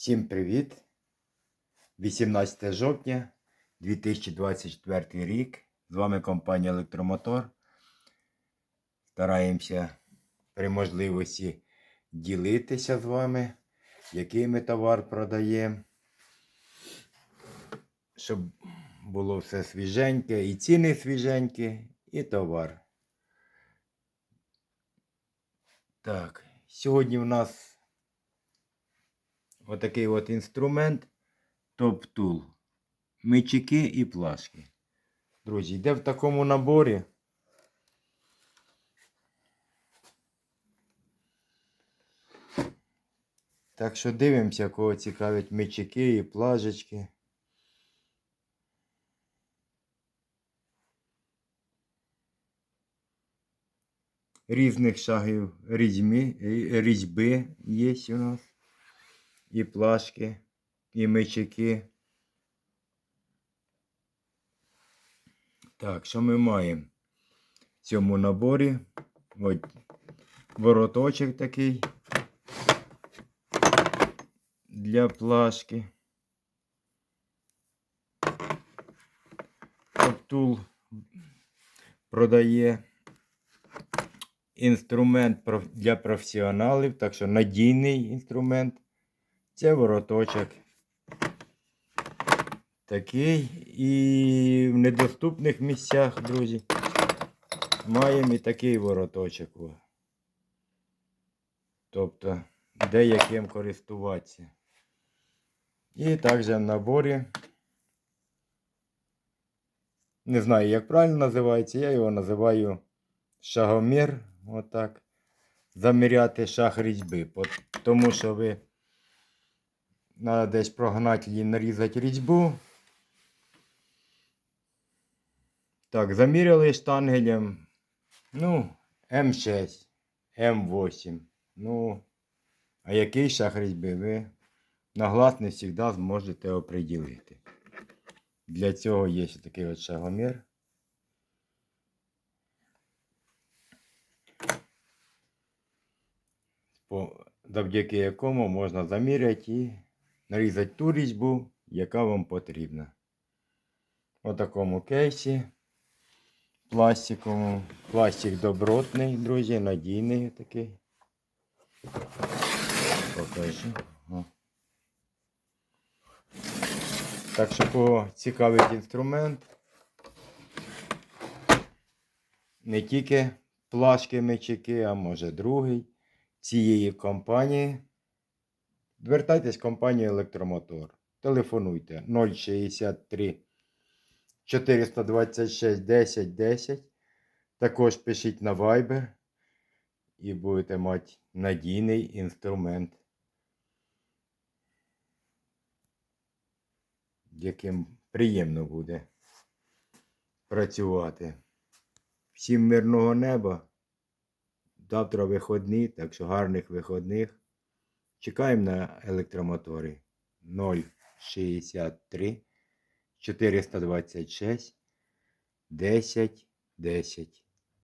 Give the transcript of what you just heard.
Всім привіт! 18 жовтня 2024 рік. З вами компанія Електромотор. Стараємося при можливості ділитися з вами, який ми товар продаємо, щоб було все свіженьке, і ціни свіженькі, і товар. Так, сьогодні в нас отакий от інструмент топ-тул. Мичики і плашки. Друзі, йде в такому наборі. Так що дивимося, кого цікавлять мичики і плажечки. Різних шагів різьми, різьби є у нас. І плашки, і мечики. Так, що ми маємо в цьому наборі? От вороточок такий для плашки. Топтул продає інструмент для професіоналів, так що надійний інструмент. Це вороточок. Такий. І в недоступних місцях, друзі, маємо і такий вороточок. Тобто, де яким користуватися. І також в наборі. Не знаю, як правильно називається, я його називаю шагомір. Отак. Заміряти шаг різьби. Тому що ви Надо десь прогнати її, нарізати різьбу. Так, заміряли штангелем. Ну, М6, М8. Ну, а який шаг різьби ви на глаз не завжди зможете оприділити. Для цього є ще такий от шагомір. Завдяки якому можна заміряти і нарізати ту різьбу, яка вам потрібна. У такому кейсі пластиковому. Пластик добротний, друзі, надійний такий. Покажу. О. Так що кого цікавить інструмент. Не тільки плашки мечики, а може другий цієї компанії. Звертайтесь в компанію Електромотор. Телефонуйте 063 426 10 10. Також пишіть на Viber і будете мати надійний інструмент, яким приємно буде працювати. Всім мирного неба. Завтра виходні, так що гарних виходних. Чекаємо на електромотори 063 426 10 10.